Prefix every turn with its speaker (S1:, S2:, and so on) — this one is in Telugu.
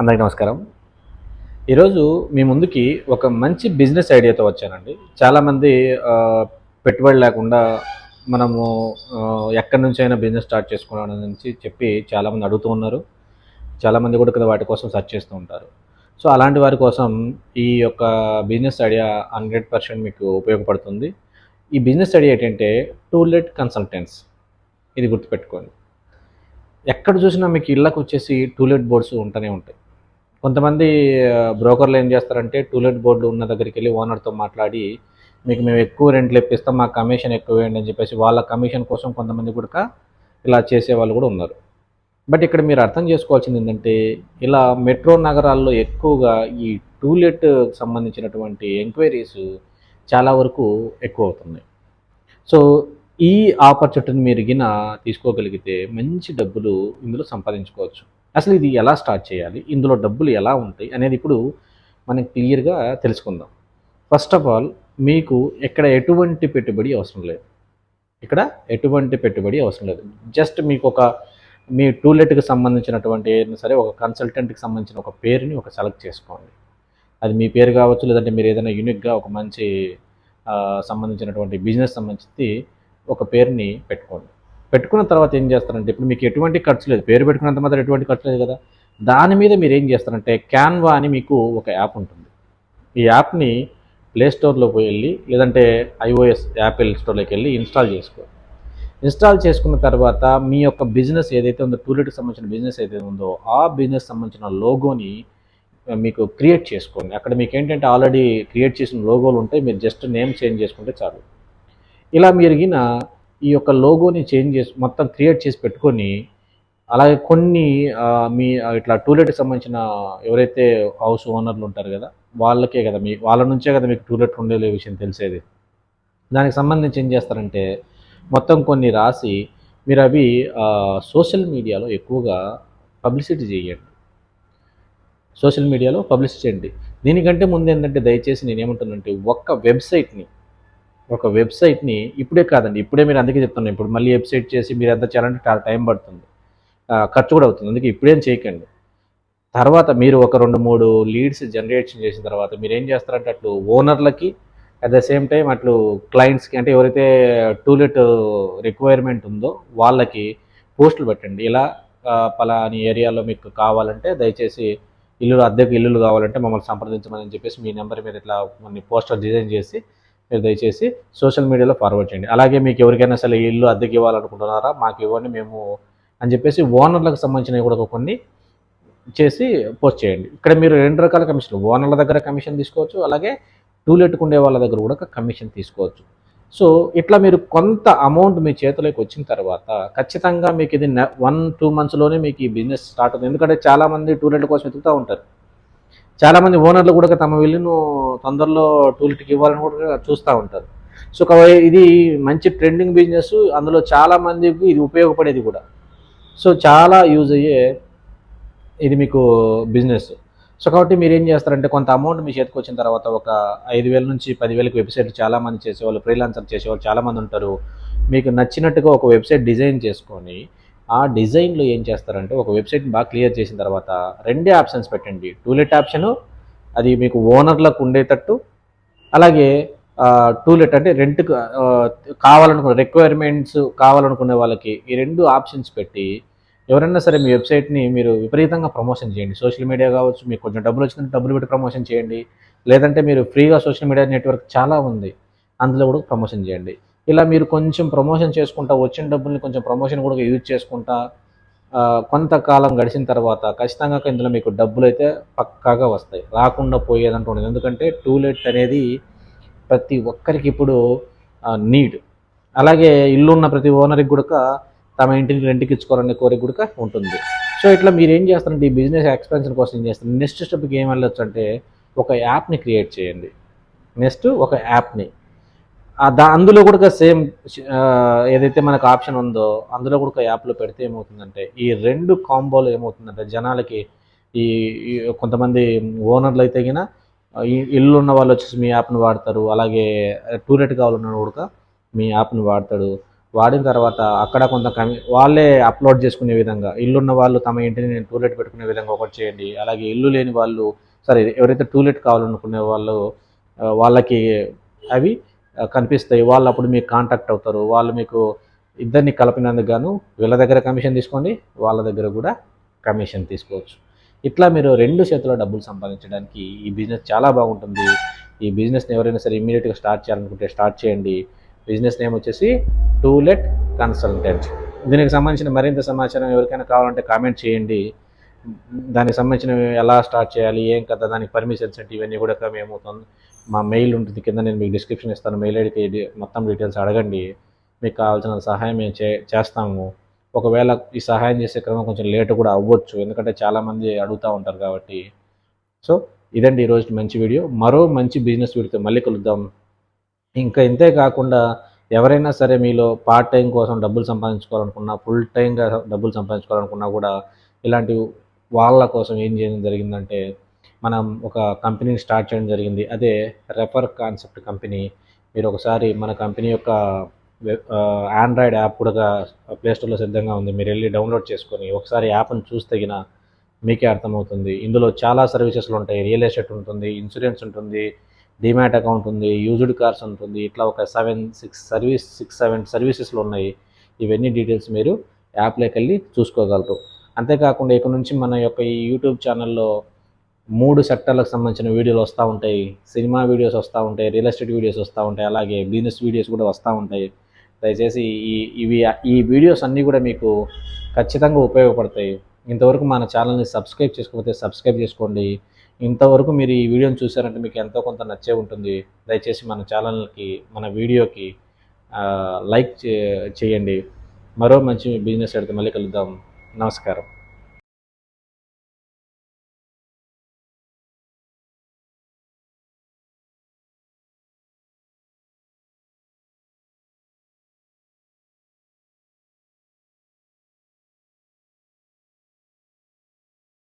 S1: అందరికీ నమస్కారం. ఈరోజు మీ ముందుకి ఒక మంచి బిజినెస్ ఐడియాతో వచ్చానండి. చాలామంది పెట్టుబడి లేకుండా మనము ఎక్కడి నుంచి అయినా బిజినెస్ స్టార్ట్ చేసుకోవడం నుంచి చెప్పి చాలామంది అడుగుతూ ఉన్నారు. చాలామంది కూడా కదా వాటి కోసం సెర్చ్ చేస్తూ ఉంటారు. సో అలాంటి వారి కోసం ఈ యొక్క బిజినెస్ ఐడియా హండ్రెడ్ పర్సెంట్ మీకు ఉపయోగపడుతుంది. ఈ బిజినెస్ ఐడియా ఏంటంటే టూలెట్ కన్సల్టెంట్స్. ఇది గుర్తుపెట్టుకోండి. ఎక్కడ చూసినా మీకు ఇళ్ళకు వచ్చేసి టూలెట్ బోర్డ్స్ ఉంటూనే ఉంటాయి. కొంతమంది బ్రోకర్లు ఏం చేస్తారంటే టూలెట్ బోర్డు ఉన్న దగ్గరికి వెళ్ళి ఓనర్తో మాట్లాడి మీకు మేము ఎక్కువ రెంట్లు ఇప్పిస్తాం మా కమిషన్ ఎక్కువ వేయండి అని చెప్పేసి వాళ్ళ కమిషన్ కోసం కొంతమంది కూడా ఇలా చేసే వాళ్ళు కూడా ఉన్నారు. బట్ ఇక్కడ మీరు అర్థం చేసుకోవాల్సింది ఏంటంటే ఇలా మెట్రో నగరాల్లో ఎక్కువగా ఈ టూలెట్ సంబంధించినటువంటి ఎంక్వైరీస్ చాలా వరకు ఎక్కువ అవుతున్నాయి. సో ఈ ఆపర్చునిటీని మీరు గిన తీసుకోగలిగితే మంచి డబ్బులు ఇందులో సంపాదించుకోవచ్చు. అసలు ఇది ఎలా స్టార్ట్ చేయాలి? ఇందులో డబ్బులు ఎలా ఉంటాయి? అనేది ఇప్పుడు మనం క్లియర్గా తెలుసుకుందాం. ఫస్ట్ ఆఫ్ ఆల్ మీకు ఇక్కడ ఎటువంటి పెట్టుబడి అవసరం లేదు. ఇక్కడ ఎటువంటి పెట్టుబడి అవసరం లేదు. జస్ట్ మీకు ఒక మీ టూలెట్కి సంబంధించినటువంటి ఏదైనా సరే ఒక కన్సల్టెంట్కి సంబంధించిన ఒక పేరుని ఒక సెలెక్ట్ చేసుకోండి. అది మీ పేరు కావచ్చు లేదంటే మీరు ఏదైనా యూనిక్గా ఒక మంచి సంబంధించినటువంటి బిజినెస్ సంబంధించి ఒక పేరుని పెట్టుకోండి. పెట్టుకున్న తర్వాత ఏం చేస్తారంటే ఇప్పుడు మీకు ఎటువంటి ఖర్చు లేదు పేరు పెట్టుకున్నంత మాత్రం ఎటువంటి ఖర్చు లేదు కదా. దాని మీద మీరు ఏం చేస్తారంటే క్యాన్వా అని మీకు ఒక యాప్ ఉంటుంది. ఈ యాప్ని ప్లేస్టోర్లో పోయి వెళ్ళి లేదంటే ఐఓఎస్ యాపిల్ స్టోర్లోకి వెళ్ళి ఇన్స్టాల్ చేసుకో. ఇన్స్టాల్ చేసుకున్న తర్వాత మీ యొక్క బిజినెస్ ఏదైతే ఉందో టూలెట్కి సంబంధించిన బిజినెస్ ఏదైతే ఉందో ఆ బిజినెస్ సంబంధించిన లోగోని మీకు క్రియేట్ చేసుకోండి. అక్కడ మీకు ఏంటంటే ఆల్రెడీ క్రియేట్ చేసిన లోగోలు ఉంటాయి. మీరు జస్ట్ నేమ్ చేంజ్ చేసుకుంటే చాలు. ఇలా మీరు ఈ యొక్క లోగోని చేంజ్ చేసి మొత్తం క్రియేట్ చేసి పెట్టుకొని అలాగే కొన్ని మీ ఇట్లా టూలెట్కి సంబంధించిన ఎవరైతే హౌస్ ఓనర్లు ఉంటారు కదా వాళ్ళకే కదా మీ వాళ్ళ నుంచే కదా మీకు టూలెట్ ఉండేలే విషయం తెలిసేది. దానికి సంబంధించి ఏం చేస్తారంటే మొత్తం కొన్ని రాసి మీరు అవి సోషల్ మీడియాలో ఎక్కువగా పబ్లిసిటీ చేయండి. సోషల్ మీడియాలో పబ్లిష్ చేయండి. దీనికంటే ముందు ఏంటంటే దయచేసి నేను ఒక్క వెబ్సైట్ని ఒక వెబ్సైట్ని ఇప్పుడే కాదండి ఇప్పుడే మీరు అందుకే చెప్తున్నాను ఇప్పుడు మళ్ళీ వెబ్సైట్ చేసి మీరు ఎంత చేయాలంటే చాలా టైం పడుతుంది. ఖర్చు కూడా అవుతుంది అందుకే ఇప్పుడేం చేయకండి. తర్వాత మీరు ఒక రెండు మూడు లీడ్స్ జనరేషన్ చేసిన తర్వాత మీరు ఏం చేస్తారంటే అట్లు ఓనర్లకి అట్ ద సేమ్ టైం అట్లు క్లయింట్స్కి అంటే ఎవరైతే టూలెట్ రిక్వైర్మెంట్ ఉందో వాళ్ళకి పోస్టులు పెట్టండి. ఇలా పలాని ఏరియాలో మీకు కావాలంటే దయచేసి ఇల్లు అద్దెకు ఇల్లులు కావాలంటే మమ్మల్ని సంప్రదించమని చెప్పేసి మీ నెంబర్ మీద ఇట్లా కొన్ని పోస్టర్ డిజైన్ చేసి మీరు దయచేసి సోషల్ మీడియాలో ఫార్వర్డ్ చేయండి. అలాగే మీకు ఎవరికైనా సరే ఇల్లు అద్దెకి ఇవ్వాలనుకుంటున్నారా? మాకు ఇవ్వండి మేము అని చెప్పేసి ఓనర్లకు సంబంధించినవి కూడా కొన్ని చేసి పోస్ట్ చేయండి. ఇక్కడ మీరు రెండు రకాల కమిషన్ ఓనర్ల దగ్గర కమిషన్ తీసుకోవచ్చు అలాగే టూలెట్కు ఉండే వాళ్ళ దగ్గర కూడా కమిషన్ తీసుకోవచ్చు. సో ఇట్లా మీరు కొంత అమౌంట్ మీ చేతిలోకి వచ్చిన తర్వాత ఖచ్చితంగా మీకు ఇది వన్ టూ మంత్స్లోనే మీకు ఈ బిజినెస్ స్టార్ట్ అవుతుంది. ఎందుకంటే చాలామంది టూలెట్ కోసం వెతుకుతూ ఉంటారు. చాలామంది ఓనర్లు కూడా తమ విల్లును తొందరలో టూల్కి ఇవ్వాలని కూడా చూస్తూ ఉంటారు. సో కాబట్టి ఇది మంచి ట్రెండింగ్ బిజినెస్ అందులో చాలా మందికి ఇది ఉపయోగపడేది కూడా. సో చాలా యూజ్ అయ్యే ఇది మీకు బిజినెస్ సో కాబట్టి మీరు ఏం చేస్తారంటే కొంత అమౌంట్ మీ చేతికి వచ్చిన తర్వాత ఒక ఐదు వేల నుంచి పదివేలకు వెబ్సైట్ చాలామంది చేసేవాళ్ళు ఫ్రీలాన్సర్ చేసేవాళ్ళు చాలామంది ఉంటారు. మీకు నచ్చినట్టుగా ఒక వెబ్సైట్ డిజైన్ చేసుకొని ఆ డిజైన్లో ఏం చేస్తారంటే ఒక వెబ్సైట్ని బాగా క్లియర్ చేసిన తర్వాత రెండే ఆప్షన్స్ పెట్టండి. టూలెట్ ఆప్షను అది మీకు ఓనర్లకు ఉండేటట్టు అలాగే టూలెట్ అంటే రెంట్కు కావాలనుకున్న రిక్వైర్మెంట్స్ కావాలనుకునే వాళ్ళకి ఈ రెండు ఆప్షన్స్ పెట్టి ఎవరైనా సరే మీ వెబ్సైట్ని మీరు విపరీతంగా ప్రమోషన్ చేయండి. సోషల్ మీడియా కావచ్చు మీకు కొంచెం డబ్బులు వచ్చిన డబ్బులు పెట్టి ప్రమోషన్ చేయండి. లేదంటే మీరు ఫ్రీగా సోషల్ మీడియా నెట్వర్క్ చాలా ఉంది అందులో కూడా ప్రమోషన్ చేయండి. ఇలా మీరు కొంచెం ప్రమోషన్ చేసుకుంటా వచ్చిన డబ్బుల్ని కొంచెం ప్రమోషన్ కూడా యూజ్ చేసుకుంటా కొంతకాలం గడిచిన తర్వాత ఖచ్చితంగా ఇందులో మీకు డబ్బులు అయితే పక్కాగా వస్తాయి. రాకుండా పోయేదంటూ ఉండదు. ఎందుకంటే టూలెట్ అనేది ప్రతి ఒక్కరికి ఇప్పుడు నీడ్ అలాగే ఇల్లు ఉన్న ప్రతి ఓనర్కి కూడా తమ ఇంటిని రెంట్కి ఇచ్చుకోవాలనే కోరిక కూడా ఉంటుంది. సో ఇట్లా మీరు ఏం చేస్తారంటే ఈ బిజినెస్ ఎక్స్పెన్షన్ కోసం ఏం చేస్తారు? నెక్స్ట్ స్టెప్కి ఏం వెళ్ళొచ్చు అంటే ఒక యాప్ని క్రియేట్ చేయండి. నెక్స్ట్ ఒక యాప్ని అందులో కూడా సేమ్ ఏదైతే మనకు ఆప్షన్ ఉందో అందులో కూడా యాప్లో పెడితే ఏమవుతుందంటే ఈ రెండు కాంబోలు ఏమవుతుందంటే జనాలకి ఈ కొంతమంది ఓనర్లు అయితే గిన ఇల్లు ఉన్న వాళ్ళు వచ్చేసి మీ యాప్ని వాడతారు అలాగే టూలెట్ కావాలన్న కూడా మీ యాప్ని వాడతాడు వాడిన తర్వాత అక్కడ కొంత కమి వాళ్ళే అప్లోడ్ చేసుకునే విధంగా ఇల్లున్న వాళ్ళు తమ ఇంటిని నేను టూలెట్ పెట్టుకునే విధంగా ఒకటి చేయండి అలాగే ఇల్లు లేని వాళ్ళు సరే ఎవరైతే టూలెట్ కావాలనుకునే వాళ్ళు వాళ్ళకి అవి కనిపిస్తాయి. వాళ్ళు అప్పుడు మీకు కాంటాక్ట్ అవుతారు. వాళ్ళు మీకు ఇద్దరిని కలిపినందుకు గాను వీళ్ళ దగ్గర కమిషన్ తీసుకోండి వాళ్ళ దగ్గర కూడా కమిషన్ తీసుకోవచ్చు. ఇట్లా మీరు రెండు చేతుల్లో డబ్బులు సంపాదించడానికి ఈ బిజినెస్ చాలా బాగుంటుంది. ఈ బిజినెస్ని ఎవరైనా సరే ఇమీడియట్గా స్టార్ట్ చేయాలనుకుంటే స్టార్ట్ చేయండి. బిజినెస్ నేమ్ వచ్చేసి టూలెట్ కన్సల్టెంట్ దీనికి సంబంధించిన మరింత సమాచారం ఎవరికైనా కావాలంటే కామెంట్ చేయండి. దానికి సంబంధించిన ఎలా స్టార్ట్ చేయాలి ఏం కదా దానికి పర్మిషన్స్ అంటే ఇవన్నీ కూడా మేము తొం- మా మెయిల్ ఉంటుంది కింద నేను మీకు డిస్క్రిప్షన్ ఇస్తాను. మెయిల్ ఐడికి మొత్తం డీటెయిల్స్ అడగండి. మీకు కావాల్సిన సహాయం మేము చే చేస్తాము. ఒకవేళ ఈ సహాయం చేసే క్రమం కొంచెం లేట్ కూడా అవ్వచ్చు. ఎందుకంటే చాలామంది అడుగుతూ ఉంటారు కాబట్టి. సో ఇదండి ఈరోజు మంచి వీడియో మరో మంచి బిజినెస్ వీడితో మళ్ళీ కలుద్దాం. ఇంకా ఇంతే కాకుండా ఎవరైనా సరే మీలో పార్ట్ టైం కోసం డబ్బులు సంపాదించుకోవాలనుకున్నా ఫుల్ టైంగా డబ్బులు సంపాదించుకోవాలనుకున్నా కూడా ఇలాంటి వాళ్ళ కోసం ఏం చేయడం జరిగిందంటే మనం ఒక కంపెనీని స్టార్ట్ చేయడం జరిగింది. అదే రెఫర్ కాన్సెప్ట్ కంపెనీ మీరు ఒకసారి మన కంపెనీ యొక్క ఆండ్రాయిడ్ యాప్ కూడా ప్లేస్టోర్లో సిద్ధంగా ఉంది. మీరు వెళ్ళి డౌన్లోడ్ చేసుకొని ఒకసారి యాప్ని చూస్తే తగిన మీకే అర్థమవుతుంది. ఇందులో చాలా సర్వీసెస్లు ఉంటాయి. రియల్ ఎస్టేట్ ఉంటుంది ఇన్సూరెన్స్ ఉంటుంది డిమాట్ అకౌంట్ ఉంది యూజ్డ్ కార్స్ ఉంటుంది. ఇట్లా ఒక seven six service six seven సర్వీసెస్లు ఉన్నాయి. ఇవన్నీ డీటెయిల్స్ మీరు యాప్లోకి వెళ్ళి చూసుకోగలరు. అంతేకాకుండా ఇక నుంచి మన యొక్క ఈ యూట్యూబ్ ఛానల్లో మూడు సెక్టర్లకు సంబంధించిన వీడియోలు వస్తూ ఉంటాయి సినిమా వీడియోస్ వస్తూ ఉంటాయి రియల్ ఎస్టేట్ వీడియోస్ వస్తూ ఉంటాయి అలాగే బిజినెస్ వీడియోస్ కూడా వస్తూ ఉంటాయి. దయచేసి ఈ ఇవి ఈ వీడియోస్ అన్నీ కూడా మీకు ఖచ్చితంగా ఉపయోగపడతాయి. ఇంతవరకు మన ఛానల్ని సబ్స్క్రైబ్ చేసుకోకపోతే సబ్స్క్రైబ్ చేసుకోండి. ఇంతవరకు మీరు ఈ వీడియోని చూసారంటే మీకు ఎంతో కొంత నచ్చే ఉంటుంది. దయచేసి మన ఛానల్కి మన వీడియోకి లైక్ చే- చేయండి. మరో మంచి బిజినెస్ అయితే మళ్ళీ కలుద్దాం. నమస్కారం.